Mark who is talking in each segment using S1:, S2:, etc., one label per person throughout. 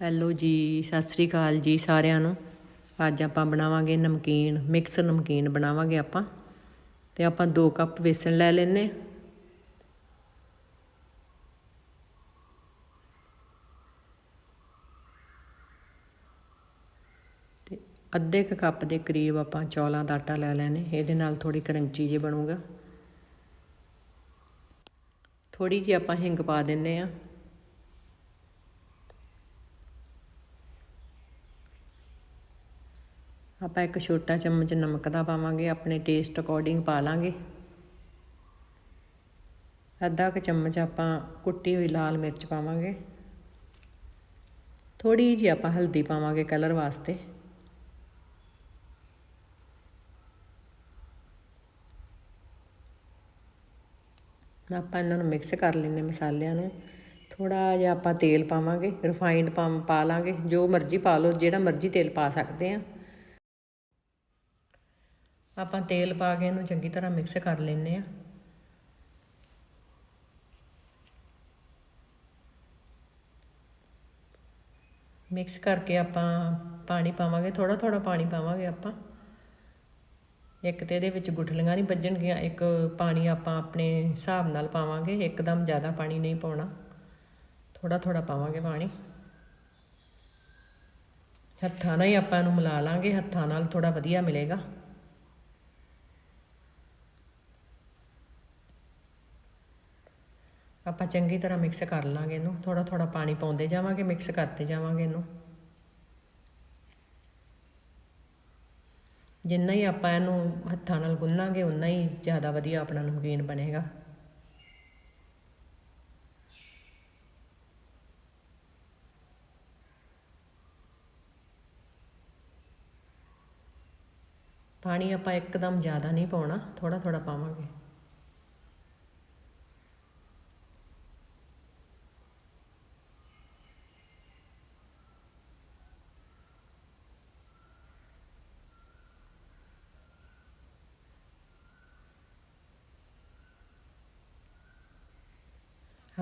S1: Hello ਜੀ, ਸਤਿ ਸ੍ਰੀ ਅਕਾਲ ਜੀ ਸਾਰਿਆਂ ਨੂੰ। ਅੱਜ ਆਪਾਂ ਬਣਾਵਾਂਗੇ ਨਮਕੀਨ, ਮਿਕਸ ਨਮਕੀਨ ਬਣਾਵਾਂਗੇ ਆਪਾਂ। ਤੇ ਆਪਾਂ 2 ਕੱਪ ਵੇਸਣ ਲੈ ਲੈਨੇ ਤੇ ਅੱਧੇ ਕੁ ਕੱਪ ਦੇ ਕਰੀਬ ਆਪਾਂ ਚੌਲਾਂ ਦਾ ਆਟਾ ਲੈ ਲੈਨੇ ਇਹਦੇ ਨਾਲ ਥੋੜੀ ਕਰੰਚੀ ਜੇ ਬਣੂਗਾ। ਥੋੜੀ ਜਿਹੀ ਆਪਾਂ ਹਿੰਗ ਪਾ ਦਿੰਨੇ ਆ ਆਪਾਂ ਇੱਕ ਛੋਟਾ ਚਮਚ ਨਮਕ ਦਾ ਪਾਵਾਂਗੇ, ਆਪਣੇ ਟੇਸਟ ਅਕੋਰਡਿੰਗ ਪਾ ਲਾਂਗੇ। ਅੱਧਾ ਕੁ ਚਮਚ ਆਪਾਂ ਕੁੱਟੀ ਹੋਈ ਲਾਲ ਮਿਰਚ ਪਾਵਾਂਗੇ। ਥੋੜੀ ਜਿਹੀ ਆਪਾਂ ਹਲਦੀ ਪਾਵਾਂਗੇ ਕਲਰ ਵਾਸਤੇ। ਆਪਾਂ ਇਹਨਾਂ ਨੂੰ ਮਿਕਸ ਕਰ ਲੈਨੇ ਮਸਾਲਿਆਂ ਨੂੰ। ਥੋੜਾ ਜਿਹਾ ਆਪਾਂ ਤੇਲ ਪਾਵਾਂਗੇ ਰਿਫਾਈਨਡ ਪਾ ਲਾਂਗੇ, ਜੋ ਮਰਜ਼ੀ ਪਾ ਲਓ, ਜਿਹੜਾ ਮਰਜ਼ੀ ਤੇਲ ਪਾ ਸਕਦੇ ਆ ਆਪਾਂ ਤੇਲ ਪਾ ਕੇ ਇਹਨੂੰ ਚੰਗੀ ਤਰ੍ਹਾਂ ਮਿਕਸ ਕਰ ਲੈਂਦੇ ਆ ਮਿਕਸ ਕਰਕੇ ਆਪਾਂ ਪਾਣੀ ਪਾਵਾਂਗੇ ਥੋੜਾ ਥੋੜਾ ਪਾਣੀ ਪਾਵਾਂਗੇ ਆਪਾਂ। ਇੱਕ ਤੇ ਇਹਦੇ ਵਿੱਚ ਗੁਠਲੀਆਂ ਨਹੀਂ ਵੱਜਣਗੀਆਂ, ਇੱਕ ਪਾਣੀ ਆਪਾਂ ਆਪਣੇ ਹਿਸਾਬ ਨਾਲ ਪਾਵਾਂਗੇ, ਇੱਕਦਮ ਜ਼ਿਆਦਾ ਪਾਣੀ ਨਹੀਂ ਪਾਉਣਾ। ਥੋੜਾ ਥੋੜਾ ਪਾਵਾਂਗੇ ਪਾਣੀ। ਹੱਥਾਂ ਨਾਲ ਹੀ ਆਪਾਂ ਇਹਨੂੰ ਮਿਲਾ ਲਾਂਗੇ, ਹੱਥਾਂ ਨਾਲ ਥੋੜਾ ਵਧੀਆ ਮਿਲੇਗਾ। ਆਪਾਂ ਚੰਗੀ ਤਰ੍ਹਾਂ ਮਿਕਸ ਕਰ ਲਾਂਗੇ ਇਹਨੂੰ। ਥੋੜਾ ਥੋੜਾ ਪਾਣੀ ਪਾਉਂਦੇ ਜਾਵਾਂਗੇ ਮਿਕਸ ਕਰਦੇ ਜਾਵਾਂਗੇ ਇਹਨੂੰ। ਜਿੰਨਾ ਹੀ ਆਪਾਂ ਇਹਨੂੰ ਹੱਥਾਂ ਨਾਲ ਗੁੰਨਾਂਗੇ ਉਨਾ ਹੀ ਜ਼ਿਆਦਾ ਵਧੀਆ ਆਪਣਾ ਨਮਕੀਨ ਬਣੇਗਾ। ਪਾਣੀ ਆਪਾਂ ਇੱਕਦਮ ਜ਼ਿਆਦਾ ਨਹੀਂ ਪਾਉਣਾ ਥੋੜਾ ਥੋੜਾ ਪਾਵਾਂਗੇ।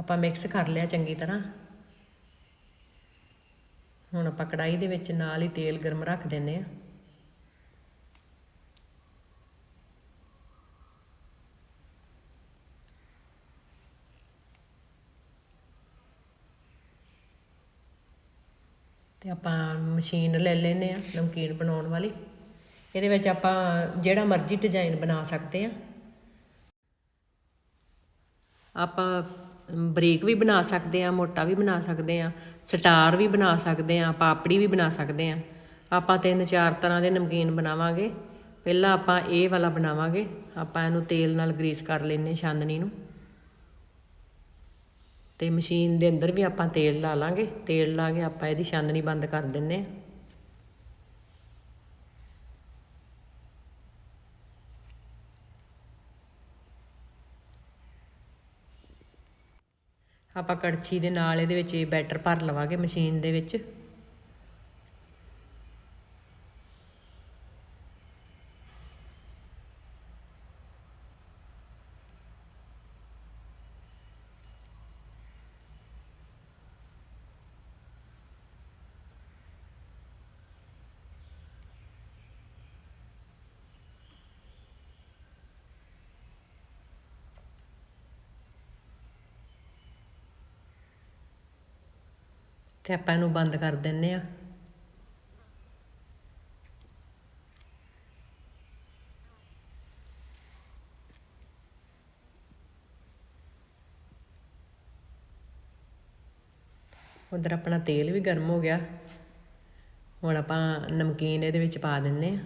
S1: ਆਪਾਂ ਮਿਕਸ ਕਰ ਲਿਆ ਚੰਗੀ ਤਰ੍ਹਾਂ। ਹੁਣ ਆਪਾਂ ਕੜਾਈ ਦੇ ਵਿੱਚ ਨਾਲ ਹੀ ਤੇਲ ਗਰਮ ਰੱਖ ਦਿੰਨੇ ਆ ਤੇ ਆਪਾਂ ਮਸ਼ੀਨ ਲੈ ਲੈਨੇ ਆ ਨਮਕੀਨ ਬਣਾਉਣ ਵਾਲੀ। ਇਹਦੇ ਵਿੱਚ ਆਪਾਂ ਜਿਹੜਾ ਮਰਜ਼ੀ ਡਿਜ਼ਾਈਨ ਬਣਾ ਸਕਦੇ ਆ ਆਪਾਂ ਬਰੀਕ ਵੀ ਬਣਾ ਸਕਦੇ ਆ ਮੋਟਾ ਵੀ ਬਣਾ ਸਕਦੇ ਆ ਸਟਾਰ ਵੀ ਬਣਾ ਸਕਦੇ ਆ ਪਾਪੜੀ ਵੀ ਬਣਾ ਸਕਦੇ ਆ ਆਪਾਂ ਤਿੰਨ ਚਾਰ ਤਰ੍ਹਾਂ ਦੇ ਨਮਕੀਨ ਬਣਾਵਾਂਗੇ। ਪਹਿਲਾਂ ਆਪਾਂ ਇਹ ਵਾਲਾ ਬਣਾਵਾਂਗੇ। ਆਪਾਂ ਇਹਨੂੰ ਤੇਲ ਨਾਲ ਗਰੀਸ ਕਰ ਲੈਨੇ ਛਾਨਣੀ ਨੂੰ। ਤੇ ਮਸ਼ੀਨ ਦੇ ਅੰਦਰ ਵੀ ਆਪਾਂ ਤੇਲ ਲਾ ਲਾਂਗੇ। ਤੇਲ ਲਾ ਕੇ ਆਪਾਂ ਇਹਦੀ ਛਾਨਣੀ ਬੰਦ ਕਰ ਦਿੰਨੇ ਆਪਾਂ ਕੜਛੀ ਦੇ ਨਾਲ ਇਹਦੇ ਵਿੱਚ ਇਹ ਬੈਟਰ ਭਰ ਲਵਾਂਗੇ ਮਸ਼ੀਨ ਦੇ ਵਿੱਚ। ਤੇ ਆਪਾਂ ਇਹਨੂੰ ਬੰਦ ਕਰ ਦਿੰਨੇ ਆ। ਉਧਰ ਆਪਣਾ ਤੇਲ ਵੀ ਗਰਮ ਹੋ ਗਿਆ। ਹੁਣ ਆਪਾਂ ਨਮਕੀਨ ਇਹਦੇ ਵਿੱਚ ਪਾ ਦਿੰਨੇ ਆ।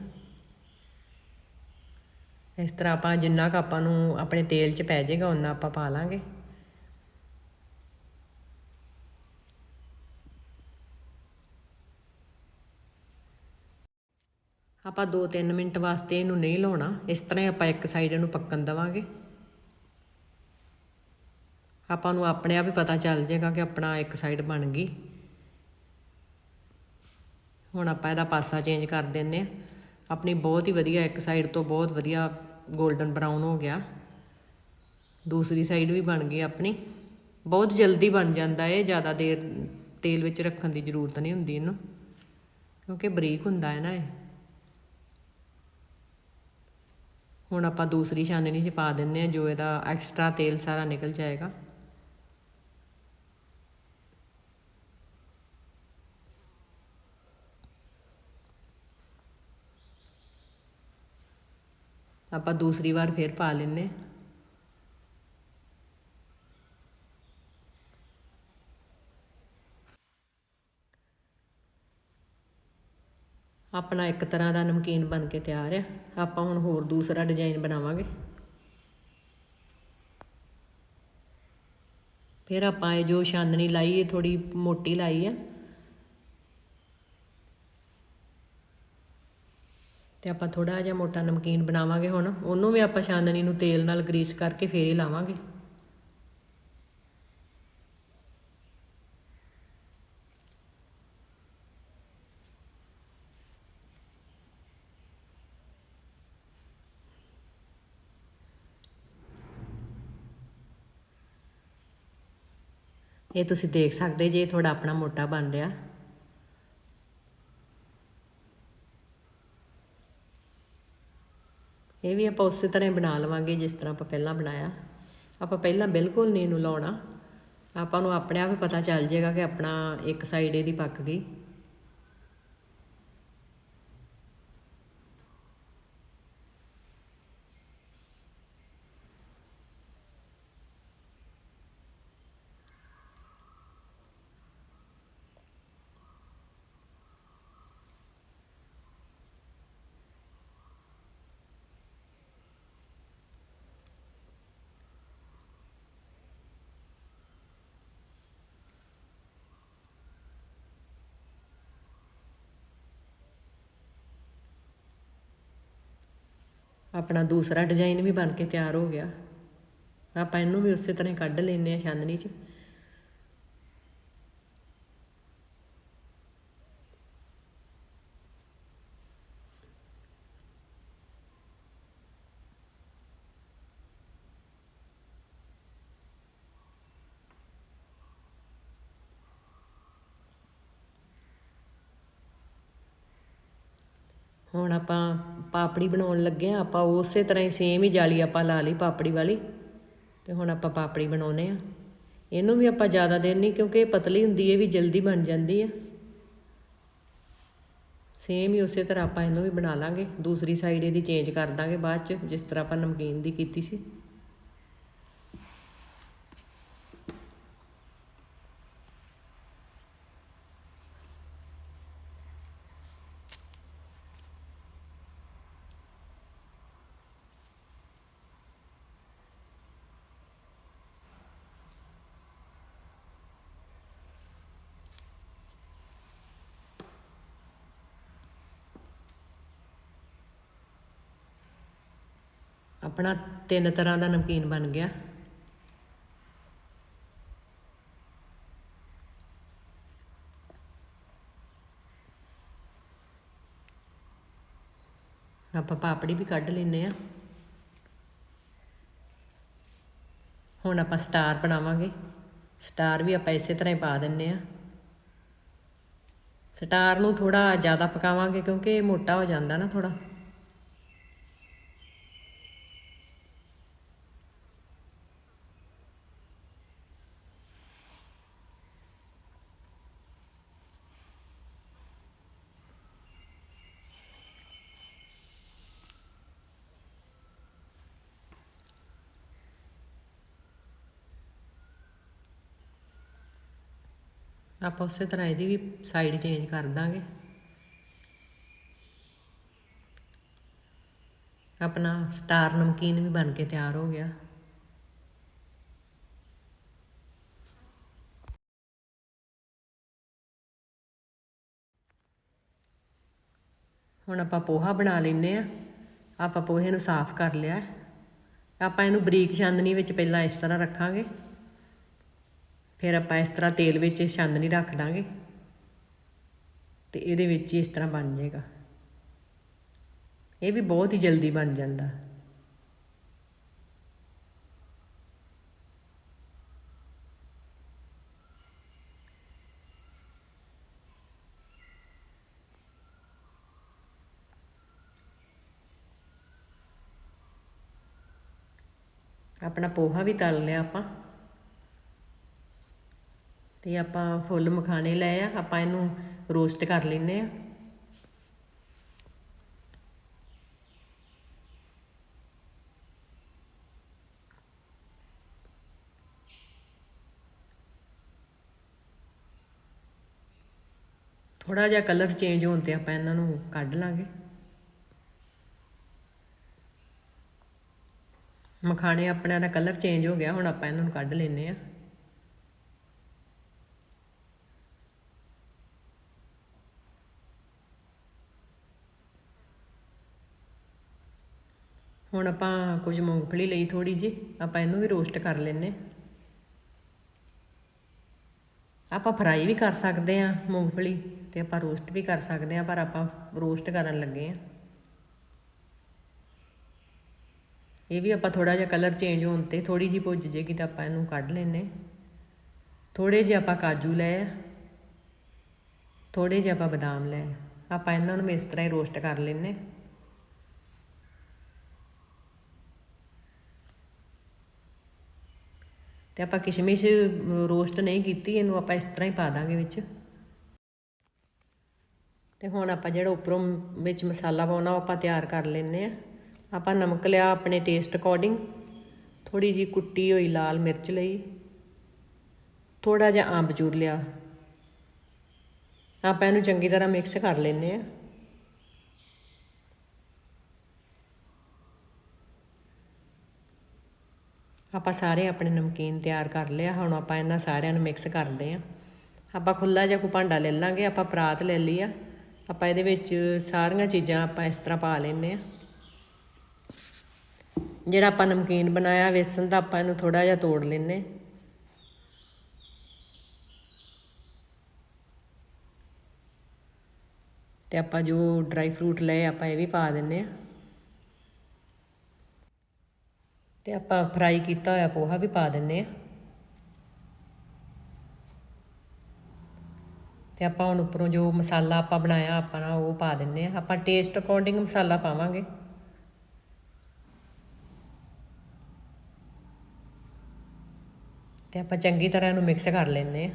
S1: ਇਸ ਤਰ੍ਹਾਂ ਆਪਾਂ ਜਿੰਨਾ ਕ ਆਪਾਂ ਨੂੰ ਆਪਣੇ ਤੇਲ 'ਚ ਪੈ ਜਾਏਗਾ ਉਨਾ ਆਪਾਂ ਪਾ ਲਾਂਗੇ। ਆਪਾਂ 2-3 ਮਿੰਟ ਵਾਸਤੇ ਇਹਨੂੰ ਨਹੀਂ ਲਾਉਣਾ। ਇਸ ਤਰ੍ਹਾਂ ਹੀ ਆਪਾਂ ਇੱਕ ਸਾਈਡ ਇਹਨੂੰ ਪੱਕਣ ਦਵਾਂਗੇ। ਆਪਾਂ ਨੂੰ ਆਪਣੇ ਆਪ ਹੀ ਪਤਾ ਚੱਲ ਜਾਏਗਾ ਕਿ ਆਪਣਾ ਇੱਕ ਸਾਈਡ ਬਣ ਗਈ। ਹੁਣ ਆਪਾਂ ਇਹਦਾ ਪਾਸਾ ਚੇਂਜ ਕਰ ਦਿੰਨੇ ਆ ਆਪਣੀ ਬਹੁਤ ਹੀ ਵਧੀਆ ਇੱਕ ਸਾਈਡ ਤੋਂ ਬਹੁਤ ਵਧੀਆ 골ਡਨ ਬਰਾਊਨ ਹੋ ਗਿਆ। ਦੂਸਰੀ ਸਾਈਡ ਵੀ ਬਣ ਗਈ ਆਪਣੀ। ਬਹੁਤ ਜਲਦੀ ਬਣ ਜਾਂਦਾ ਹੈ ਜ਼ਿਆਦਾ ਦੇਰ ਤੇਲ ਵਿੱਚ ਰੱਖਣ ਦੀ ਜ਼ਰੂਰਤ ਨਹੀਂ ਹੁੰਦੀ ਇਹਨੂੰ। ਕਿਉਂਕਿ ਬਰੀਕ ਹੁੰਦਾ ਹੈ ਨਾ ਇਹ। ਹੁਣ ਆਪਾਂ ਦੂਸਰੀ ਛਾਨਣੀ 'ਚ ਪਾ ਦਿੰਨੇ ਆ ਜੋ ਇਹਦਾ ਐਕਸਟਰਾ ਤੇਲ ਸਾਰਾ ਨਿਕਲ ਜਾਏਗਾ। ਆਪਾਂ ਦੂਸਰੀ ਵਾਰ ਫੇਰ ਪਾ ਲੈਨੇ ਆਪਣਾ ਇੱਕ ਤਰ੍ਹਾਂ ਦਾ ਨਮਕੀਨ ਬਣ ਕੇ ਤਿਆਰ ਆ। ਆਪਾਂ ਹੁਣ ਹੋਰ ਦੂਸਰਾ ਡਿਜ਼ਾਈਨ ਬਣਾਵਾਂਗੇ। ਫਿਰ ਆਪਾਂ ਇਹ ਜੋ ਛਾਨਣੀ ਲਾਈ, ਇਹ ਥੋੜੀ ਮੋਟੀ ਲਾਈ ਆ। ਤੇ ਆਪਾਂ ਥੋੜਾ ਜਿਹਾ ਮੋਟਾ ਨਮਕੀਨ ਬਣਾਵਾਂਗੇ ਹੁਣ। ਉਹਨੂੰ ਵੀ ਆਪਾਂ ਛਾਨਣੀ ਨੂੰ ਤੇਲ ਨਾਲ ਗਰੀਸ ਕਰਕੇ ਫੇਰ ਹੀ ਲਾਵਾਂਗੇ। ਇਹ ਤੁਸੀਂ ਦੇਖ ਸਕਦੇ ਜੇ ਥੋੜਾ ਆਪਣਾ ਮੋਟਾ ਬਣ ਰਿਹਾ। ਇਹ ਵੀ ਆਪਾਂ ਉਸੇ ਤਰ੍ਹਾਂ ਹੀ ਬਣਾ ਲਵਾਂਗੇ ਜਿਸ ਤਰ੍ਹਾਂ ਆਪਾਂ ਪਹਿਲਾਂ ਬਣਾਇਆ। ਆਪਾਂ ਪਹਿਲਾਂ ਬਿਲਕੁਲ ਨਹੀਂ ਇਹਨੂੰ ਲਾਉਣਾ। ਆਪਾਂ ਨੂੰ ਆਪਣੇ ਆਪ ਹੀ ਪਤਾ ਚੱਲ ਜਾਏਗਾ ਕਿ ਆਪਣਾ ਇੱਕ ਸਾਈਡ ਇਹਦੀ ਪੱਕ ਗਈ। ਆਪਣਾ ਦੂਸਰਾ ਡਿਜ਼ਾਈਨ ਵੀ ਬਣ ਕੇ ਤਿਆਰ ਹੋ ਗਿਆ। ਆਪਾਂ ਇਹਨੂੰ ਵੀ ਉਸੇ ਤਰ੍ਹਾਂ ਹੀ ਕੱਢ ਲੈਨੇ ਆ ਛਾਨਣੀ 'ਚ। ਹੁਣ ਆਪਾਂ ਪਾਪੜੀ ਬਣਾਉਣ ਲੱਗੇ ਆ ਆਪਾਂ ਉਸੇ ਤਰ੍ਹਾਂ ਹੀ ਸੇਮ ਹੀ ਜਾਲੀ ਆਪਾਂ ਲਾ ਲਈ ਪਾਪੜੀ ਵਾਲੀ ਤੇ ਹੁਣ ਆਪਾਂ ਪਾਪੜੀ ਬਣਾਉਨੇ ਆ ਇਹਨੂੰ ਵੀ ਆਪਾਂ ਜ਼ਿਆਦਾ ਦੇਰ ਨਹੀਂ ਕਿਉਂਕਿ ਇਹ ਪਤਲੀ ਹੁੰਦੀ ਹੈ ਵੀ ਜਲਦੀ ਬਣ ਜਾਂਦੀ ਆ ਸੇਮ ਹੀ ਉਸੇ ਤਰ੍ਹਾਂ ਆਪਾਂ ਇਹਨੂੰ ਵੀ ਬਣਾ ਲਾਂਗੇ। ਦੂਸਰੀ ਸਾਈਡ ਇਹਦੀ ਚੇਂਜ ਕਰ ਦਾਂਗੇ ਬਾਅਦ ਚ, ਜਿਸ ਤਰ੍ਹਾਂ ਆਪਾਂ ਨਮਕੀਨ ਦੀ ਕੀਤੀ ਸੀ। ਆਪਣਾ ਤਿੰਨ ਤਰ੍ਹਾਂ ਦਾ ਨਮਕੀਨ ਬਣ ਗਿਆ। ਆਪਾਂ ਪਾਪੜੀ ਵੀ ਕੱਢ ਲੈਨੇ ਆ ਹੁਣ ਆਪਾਂ ਸਟਾਰ ਬਣਾਵਾਂਗੇ। ਸਟਾਰ ਵੀ ਆਪਾਂ ਇਸੇ ਤਰ੍ਹਾਂ ਹੀ ਪਾ ਦਿੰਨੇ ਆ ਸਟਾਰ ਨੂੰ ਥੋੜਾ ਜ਼ਿਆਦਾ ਪਕਾਵਾਂਗੇ ਕਿਉਂਕਿ ਇਹ ਮੋਟਾ ਹੋ ਜਾਂਦਾ ਨਾ ਥੋੜਾ ਆਪਾਂ ਉਸੇ ਤਰ੍ਹਾਂ ਇਹਦੀ ਵੀ ਸਾਈਡ ਚੇਂਜ ਕਰ ਦਾਂਗੇ। ਆਪਣਾ ਸਟਾਰ ਨਮਕੀਨ ਵੀ ਬਣ ਕੇ ਤਿਆਰ ਹੋ ਗਿਆ। ਹੁਣ ਆਪਾਂ ਪੋਹਾ ਬਣਾ ਲੈਨੇ ਆ ਆਪਾਂ ਪੋਹੇ ਨੂੰ ਸਾਫ਼ ਕਰ ਲਿਆ ਆਪਾਂ ਇਹਨੂੰ ਬਰੀਕ ਛਾਨਣੀ ਵਿੱਚ ਪਹਿਲਾਂ ਇਸ ਤਰ੍ਹਾਂ ਰੱਖਾਂਗੇ। ਫਿਰ ਆਪਾਂ ਇਸ ਤਰ੍ਹਾਂ ਤੇਲ ਵਿੱਚ ਛੰਦ ਨਹੀਂ ਰੱਖ ਦਾਂਗੇ। ਤੇ ਇਹਦੇ ਵਿੱਚ ਹੀ ਇਸ ਤਰ੍ਹਾਂ ਬਣ ਜਾਏਗਾ। ਇਹ ਵੀ ਬਹੁਤ ਹੀ ਜਲਦੀ ਬਣ ਜਾਂਦਾ। ਆਪਣਾ ਪੋਹਾ ਵੀ ਤਲ ਲਿਆ ਆਪਾਂ। ਤੇ ਆਪਾਂ ਫੁੱਲ ਮਖਾਣੇ ਲਏ ਆ, ਆਪਾਂ ਇਹਨੂੰ ਰੋਸਟ ਕਰ ਲੈਨੇ ਆ। ਥੋੜਾ ਜਿਹਾ ਕਲਰ ਚੇਂਜ ਹੋਣ ਤੇ ਆਪਾਂ ਇਹਨਾਂ ਨੂੰ ਕੱਢ ਲਾਂਗੇ। ਮਖਾਣੇ ਆਪਣਾ ਦਾ ਕਲਰ ਚੇਂਜ ਹੋ ਗਿਆ, ਹੁਣ ਆਪਾਂ ਇਹਨਾਂ ਨੂੰ ਕੱਢ ਲੈਨੇ ਆ। ਹੁਣ ਆਪਾਂ ਕੁਝ ਮੂੰਗਫਲੀ ਲਈ ਥੋੜੀ ਜੀ ਆਪਾਂ ਇਹਨੂੰ ਵੀ ਰੋਸਟ ਕਰ ਲੈਨੇ ਆਪਾਂ ਫਰਾਈ ਵੀ ਕਰ ਸਕਦੇ ਆ ਮੂੰਗਫਲੀ ਤੇ ਆਪਾਂ ਰੋਸਟ ਵੀ ਕਰ ਸਕਦੇ ਆ ਪਰ ਆਪਾਂ ਰੋਸਟ ਕਰਨ ਲੱਗੇ ਆ ਇਹ ਵੀ ਆਪਾਂ ਥੋੜਾ ਜਿਹਾ ਕਲਰ ਚੇਂਜ ਹੋਣ ਤੇ ਥੋੜੀ ਜੀ ਭੁੱਜ ਜੇਗੀ ਤਾਂ ਆਪਾਂ ਇਹਨੂੰ ਕੱਢ ਲੈਨੇ ਥੋੜੇ ਜਿਹਾ ਆਪਾਂ ਕਾਜੂ ਲਏ ਆ। ਥੋੜੇ ਜਿਹਾ ਆਪਾਂ ਬਦਾਮ ਲਏ ਆਪਾਂ ਇਹਨਾਂ ਨੂੰ ਇਸ ਤਰ੍ਹਾਂ ਹੀ ਰੋਸਟ ਕਰ ਲੈਨੇ ਤੇ ਆਪਾਂ ਕਿਸ਼ਮਿਸ਼ ਰੋਸਟ ਨਹੀਂ ਕੀਤੀ, ਇਹਨੂੰ ਆਪਾਂ ਇਸ ਤਰ੍ਹਾਂ ਹੀ ਪਾ ਦਾਂਗੇ ਵਿੱਚ। ਤੇ ਹੁਣ ਆਪਾਂ ਜਿਹੜਾ ਉੱਪਰੋਂ ਵਿੱਚ ਮਸਾਲਾ ਪਾਉਣਾ, ਉਹ ਆਪਾਂ ਤਿਆਰ ਕਰ ਲੈਨੇ ਆ ਆਪਾਂ ਨਮਕ ਲਿਆ ਆਪਣੇ ਟੇਸਟ ਅਕੋਰਡਿੰਗ ਥੋੜੀ ਜੀ ਕੁੱਟੀ ਹੋਈ ਲਾਲ ਮਿਰਚ ਲਈ ਥੋੜਾ ਜਿਹਾ ਅੰਬਚੂਰ ਲਿਆ। ਆਪਾਂ ਇਹਨੂੰ ਚੰਗੀ ਤਰ੍ਹਾਂ ਮਿਕਸ ਕਰ ਲੈਨੇ ਆ ਆਪਾਂ ਸਾਰੇ ਆਪਣੇ ਨਮਕੀਨ ਤਿਆਰ ਕਰ ਲਿਆ, ਹੁਣ ਆਪਾਂ ਇਹਨਾਂ ਸਾਰਿਆਂ ਨੂੰ ਮਿਕਸ ਕਰਦੇ ਆ ਆਪਾਂ ਖੁੱਲਾ ਜਿਹਾ ਕੋ ਭਾਂਡਾ ਲੈ ਲਾਂਗੇ, ਆਪਾਂ ਪਰਾਤ ਲੈ ਲਈ ਆ। ਆਪਾਂ ਇਹਦੇ ਵਿੱਚ ਸਾਰੀਆਂ ਚੀਜ਼ਾਂ ਆਪਾਂ ਇਸ ਤਰ੍ਹਾਂ ਪਾ ਲੈਨੇ ਆ ਜਿਹੜਾ ਆਪਾਂ ਨਮਕੀਨ ਬਣਾਇਆ, ਵੇਸਣ ਦਾ ਆਪਾਂ ਇਹਨੂੰ ਥੋੜਾ ਜਿਹਾ ਤੋੜ ਲੈਨੇ ਤੇ ਆਪਾਂ ਜੋ ਡਰਾਈ ਫਰੂਟ ਲਏ, ਆਪਾਂ ਇਹ ਵੀ ਪਾ ਦਿੰਨੇ ਆ ਤੇ ਆਪਾਂ ਫਰਾਈ ਕੀਤਾ ਹੋਇਆ ਪੋਹਾ ਵੀ ਪਾ ਦਿੰਨੇ ਆ ਤੇ ਆਪਾਂ ਹੁਣ ਉੱਪਰੋਂ ਜੋ ਮਸਾਲਾ ਆਪਾਂ ਬਣਾਇਆ ਆਪਾਂ ਨਾ ਉਹ ਪਾ ਦਿੰਨੇ ਆ ਆਪਾਂ ਟੇਸਟ ਅਕੋਰਡਿੰਗ ਮਸਾਲਾ ਪਾਵਾਂਗੇ। ਤੇ ਆਪਾਂ ਚੰਗੀ ਤਰ੍ਹਾਂ ਇਹਨੂੰ ਮਿਕਸ ਕਰ ਲੈਨੇ ਆ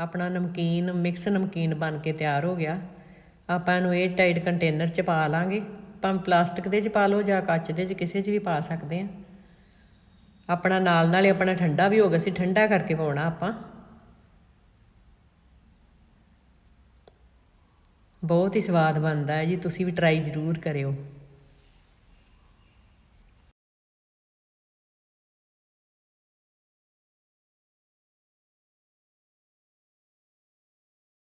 S1: ਆਪਣਾ ਨਮਕੀਨ ਮਿਕਸ ਨਮਕੀਨ ਬਣ ਕੇ ਤਿਆਰ ਹੋ ਗਿਆ। ਆਪਾਂ ਇਹਨੂੰ 에ਅਰ ਟਾਈਟ ਕੰਟੇਨਰ 'ਚ ਪਾ ਲਾਂਗੇ। ਭਾਵੇਂ ਪਲਾਸਟਿਕ ਦੇ 'ਚ ਪਾ ਲਓ ਜਾਂ ਕੱਚ ਦੇ 'ਚ, ਕਿਸੇ 'ਚ ਵੀ ਪਾ ਸਕਦੇ ਆ ਆਪਣਾ ਨਾਲ ਨਾਲ ਹੀ ਆਪਣਾ ਠੰਡਾ ਵੀ ਹੋ ਗਿਆ ਸੀ, ਠੰਡਾ ਕਰਕੇ ਪਾਉਣਾ ਆਪਾਂ। ਬਹੁਤ ਹੀ ਸਵਾਦ ਬਣਦਾ ਹੈ ਜੀ, ਤੁਸੀਂ ਵੀ ਟਰਾਈ ਜ਼ਰੂਰ ਕਰਿਓ।